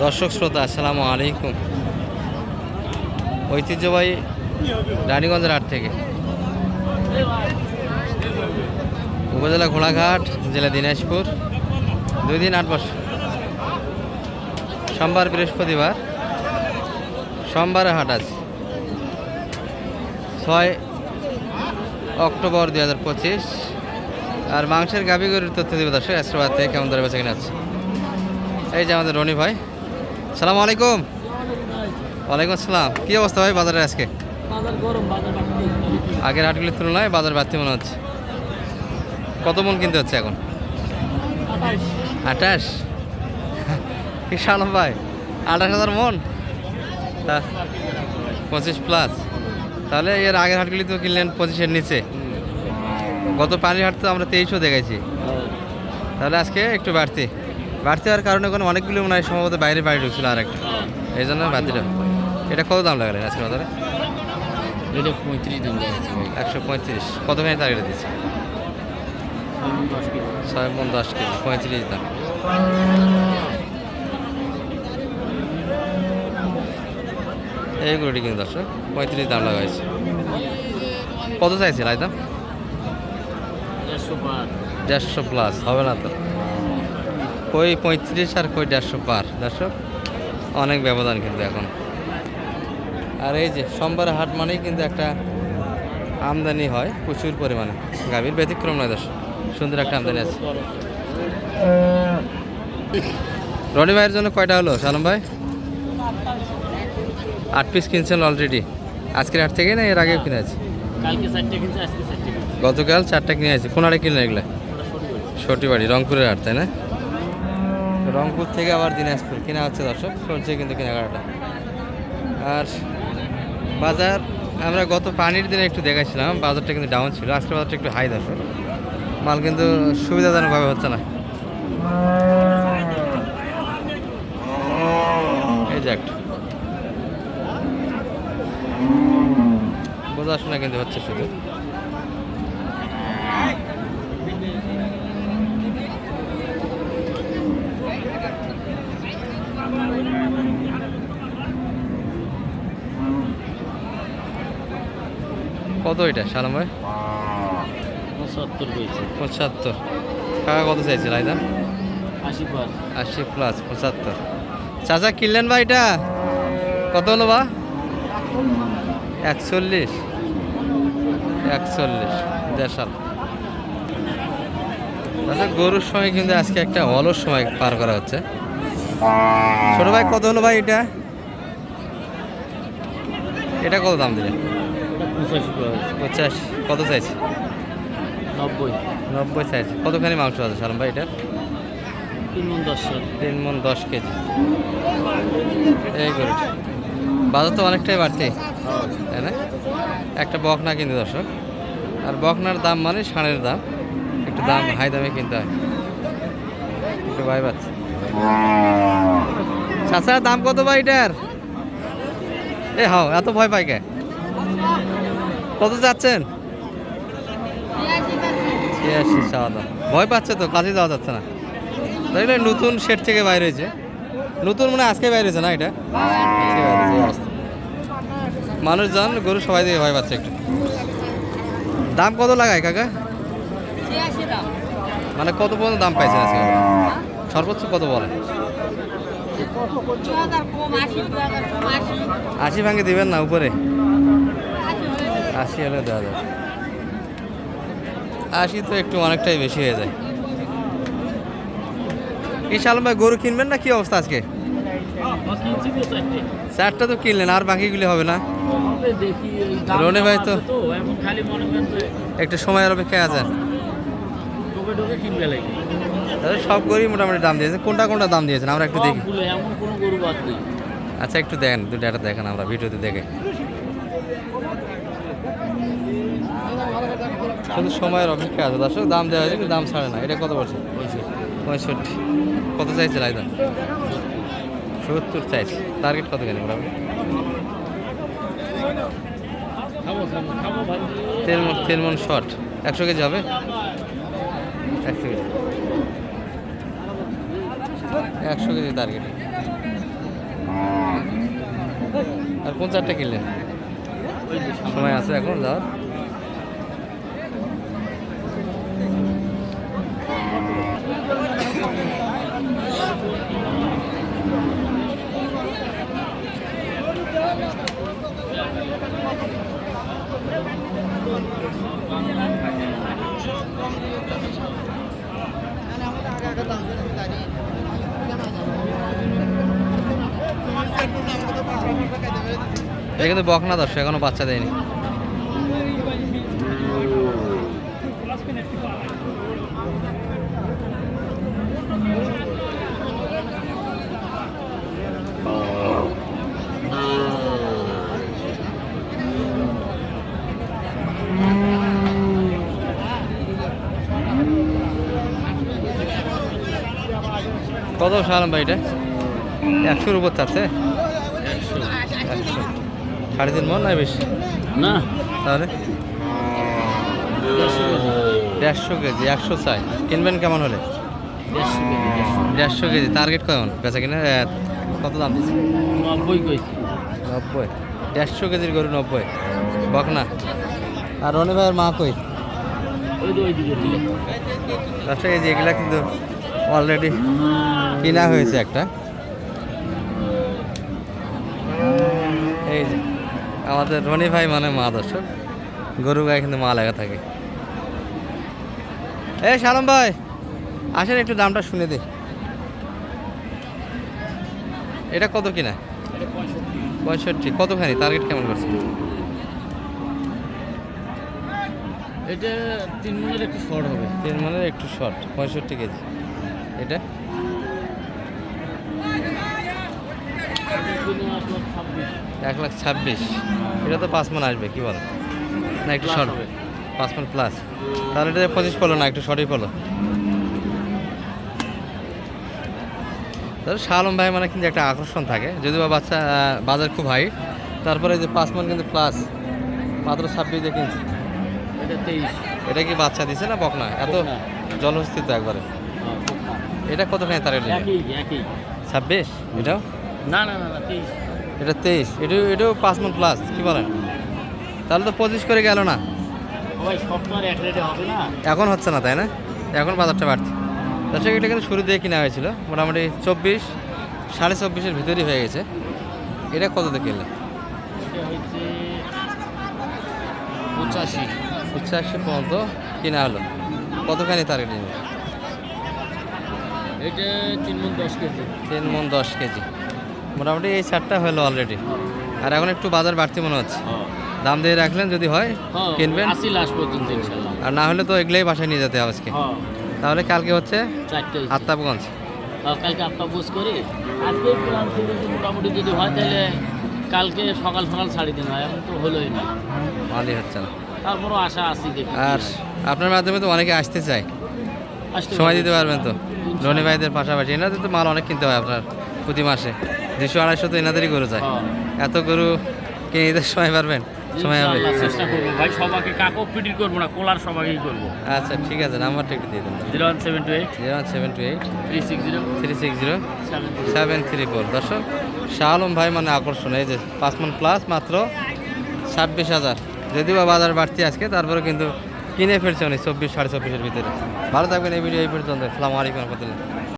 দর্শক শ্রোতা, আসসালামু আলাইকুম। ঐতিহ্যবাহী রানীগঞ্জের হাট থেকে। উপজেলা ঘোড়াঘাট, জেলা দিনাজপুর। দুই দিন আট বছর। সোমবার বৃহস্পতিবার। সোমবারে হাট আছে ছয় অক্টোবর দুই হাজার পঁচিশ। আর মাংসের গাভি তথ্য দেবে দর্শক, আজকের থেকে কেমন ধরে বেঁচে কিনা আছে এই যে আমাদের রনি ভাই। সালাম আলাইকুম। ওয়ালাইকুম আসসালাম। কী অবস্থা ভাই বাজারে আজকে? আগের হাটগুলির তুলনায় বাজার বাড়তি মনে হচ্ছে। কত মন কিনতে হচ্ছে এখন? আঠাশ। আঠাশ? কি সালাম ভাই। আঠাশ হাজার মন? তা পঁচিশ প্লাস তাহলে এর আগের হাটগুলি তো কিনলেন পঁচিশের নিচে। গত পানির হাট তো আমরা তেইশও দেখেছি তাহলে আজকে একটু বাড়তি। বাড়তি হওয়ার কারণে কোনো অনেকগুলো মনে হয় সম্ভবত বাইরে বাড়ি ঢুকছিল আর একটা এই জন্য বাড়তিটা। এটা কত দাম লাগালেন আজকে বাজারে? পঁয়ত্রিশ দাম একশো পঁয়ত্রিশ। কতখানি টার্গেট দিচ্ছে। ছয় মন দশ কেজি পঁয়ত্রিশ দাম। এইগুলোটি কিন্তু দর্শক পঁয়ত্রিশ দাম লাগা হয়েছে কত চাইছে লাই দাম দেড়শো দেড়শো প্লাস হবে না তো? কই পঁয়ত্রিশ আর কই দেড়শো পার। দর্শক অনেক ব্যবধান কিন্তু এখন। আর এই যে সোমবার হাট মানেই কিন্তু একটা আমদানি হয় প্রচুর পরিমাণে। গাভীর ব্যতিক্রম নয় দর্শক সুন্দর একটা আমদানি আছে। রনি ভাইয়ের জন্য কয়টা হলো সালম ভাই? আট পিস কিনছেন অলরেডি আজকের হাট থেকে না এর আগেও কিনে আছে? গতকাল চারটা কিনে আছে। কোন হাটে কিনলেন এগুলা? ওটা বাড়ি রংপুরের হাট তাই না? রংপুর থেকে আবার দিনাজপুর, কেনা হচ্ছে দর্শক, চলছে কিন্তু কেনাকাটা। আর বাজার, আমরা গত পানির দিনে একটু দেখাচ্ছিলাম বাজারটা কিন্তু ডাউন ছিল, আজকের বাজারটা একটু হাই দর্শক। মাল কিন্তু সুবিধাজনকভাবে হচ্ছে না। একটা। বোঝাশোনা কিন্তু হচ্ছে শুধু। কত এটা সালাম ভাই? পঁচাত্তর পঁচাত্তর। কাকা কত চাইছে রায়দান আশি পার আশি প্লাস পঁচাত্তর। চাচা কিনলেন ভাই এটা? কত হলো বা? একচল্লিশ। একচল্লিশ দেড়শাল। আচ্ছা গরুর সময় কিন্তু আজকে একটা অলস সময় পার করা হচ্ছে। ছোট ভাই কত হলো ভাই এটা? এটা কত দাম দিলেন? পঁচাশি পঞ্চাশ কত চাইছে নব্বই। নব্বই চাইছে কতখানি মাংস আছে সালাম ভাই এটা? তিন মন দশ তিন মন দশ কেজি। এই গরুটি বাজার তো অনেকটাই বাড়তি তাই না? একটা বকনা কিনতে দর্শক। আর বকনার দাম মানে ষাঁড়ের দাম। একটু দাম হাই দামে কিনতে হয়। একটু ভাই পাচ্ছে দাম কত ভাই এটার? এ হাও এত ভয় পাই কে? কত যাচ্ছেন ছিয়াশি ভয় পাচ্ছে তো কাছে যাওয়া যাচ্ছে না। তাই নতুন সেট থেকে বাইরে হয়েছে। নতুন মানে আজকে বাইরে হয়েছে না এটা? মানুষজন গরু সবাই দিয়ে ভয় পাচ্ছে একটু। দাম কত লাগায় কাকা? মানে কত পর্যন্ত দাম পাইছে আজকে? সর্বোচ্চ কত বলে? আশি ভাঙে দিবেন না, উপরে? আশি হলে দেওয়া যাবে। আশি তো একটু অনেকটাই বেশি হয়ে যায়। কি ভাই, গরু কিনবেন না কি অবস্থা আজকে? চারটে তো কিনলেন, আর বাকিগুলি হবে না? রনি ভাই তো- আছে একটু সময়ের অপেক্ষায় আছেন। তাহলে সব গরুই মোটামুটি দাম দিয়েছেন। কোনটা কোনটা দাম দিয়েছেন? আমরা একটু দেখি। এমন কোনো গরু বাদ নেই। আচ্ছা একটু দেখেন দুটো একটা দেখেন আমরা ভিডিওতে দেখে। শুধু সময়ের অপেক্ষা আছে। দর্শক দাম দেওয়া হয়েছে কিন্তু দাম ছাড়ে না। এটা কত বলছে পঁয়ষট্টি। কত চাইছে লাইদা সত্তর চাইছে। টার্গেট কত কেন মোটামুটি? তিন মন তিন মন শর্ট একশো কেজি হবে? একশো কেজি। একশো কেজি টার্গেট আর কোন চারটা কিনলেন? সময় আছে এখন যাওয়ার? এটা কিন্তু বকনা দর্শক এখনও বাচ্চা দেয়নি। কত সালাম ভাই এটা? একশোর উপর চাচ্ছে? সাড়ে তিন মন নয় বেশি? না। তাহলে? দেড়শো কেজি। একশো চাই। কিনবেন কেমন হলে? দেড়শো কেজি, টার্গেট কেমন বেচা কিনা কত দাম দিচ্ছে নব্বই নব্বই। দেড়শো কেজির গরু নব্বই। বক না। আর রনি ভাইয়ের মা কই? যে দশটা কেজি এগুলা কিন্তু অলরেডি কিনা হয়েছে একটা। এই যে। আমাদের রনি ভাই মানে মা দর্শক। গরু গায়ে কিন্তু মা লেখা থাকে। এই শালম ভাই আসেন একটু দামটা শুনে দে। এটা কত কিনা? পঁয়ষট্টি। কতখানি? টার্গেট কেমন করছে এটা তিন মনের একটু শর্ট হবে। তিন মানে একটু শর্ট পঁয়ষট্টি কেজি। এটা আপনার ছাব্বিশ এক লাখ ছাব্বিশ। এটা তো পাঁচ মান আসবে কি বল? না একটু শর্ট পাঁচ মান প্লাস তাহলে এটা পঁচিশ পড়ল না একটু শর্টই পড়ল তাহলে শালম ভাই মানে কিন্তু একটা আকর্ষণ থাকে। যদিও বা বাচ্চা বাজার খুব হাই তারপরে যে পাঁচ মান কিন্তু প্লাস মাত্র ছাব্বিশ দিয়ে কিনছে এটা তেইশ। এটা কি বাচ্চা দিছে না বক না এত বকনা। জলস্থিত একবারে। হ্যাঁ। এটা কতখানি তার একই একই। ছাব্বিশ? এটাও? না না না তেইশ। এটা তেইশ। এটাও এটাও পাঁচ মন প্লাস কি বলেন? তাহলে তো পঁচিশ করে গেল না। এখন হচ্ছে না তাই না? এখন বাজারটা বাড়ছে। দর্শক এটা কিন্তু শুরু দিয়ে কিনা হয়েছিল। মোটামুটি চব্বিশ সাড়ে চব্বিশের ভিতরই হয়ে গেছে। এটা কত দিয়ে কিনলে এটা হচ্ছে পঁচাশি। পঁচাশি পর্যন্ত কিনা হলো। কতখানি নিবে এটা তিন মন দশ কেজি। তিন মন দশ কেজি। মোটামুটি এই চারটা হলো অলরেডি আর এখন একটু বাজার বাড়তি মনে হচ্ছে। দাম দিয়ে রাখলেন যদি হয় কিনবেন। পর্যন্ত ইনশাল্লাহ। আর না হলে তো এগুলোই বাসায় নিয়ে যেতে হবে আজকে। হ্যাঁ। তাহলে কালকে হচ্ছে আত্মাবগঞ্জ কালকে আটটা করি। আজকে মোটামুটি যদি হয় তাহলে কালকে সকাল সকাল ছাড়ি দিন হয় এখন তো হলোই না। মালই হচ্ছে না। তারপরও আশা আসি আর আপনার মাধ্যমে তো অনেকে আসতে চায়। সময় দিতে পারবেন তো। রনি ভাইদের পাশাপাশি। এনাদের তো মাল অনেক কিনতে হয় আপনার প্রতি মাসে। দুশো আড়াইশো তো এনাদেরই গরু চায় হ্যাঁ। এত গরু কিনে দিতে সময় পারবেন? সময় হবে। চেষ্টা করব। ভাই সবাইকে কাকও পিটির করব না কোলার সবাইকেই করব। আচ্ছা ঠিক আছে নাম্বারটা একটু দিয়ে দেন। Zero one seven two eight. Zero one seven two eight. Three six zero. Three six zero. Seven three four. দর্শক শাহ আলম ভাই মানে আকর্ষণ এই যে পাঁচ মন প্লাস মাত্র ছাব্বিশ হাজার। যদিও বা বাজার বাড়তি আজকে তারপরে কিন্তু কিনে ফেলছে উনি চব্বিশ সাড়ে চব্বিশের ভিতরে। ভালো থাকবেন এই ভিডিও এই পর্যন্ত। আসসালামু আলাইকুম রহমতুল্লাহ।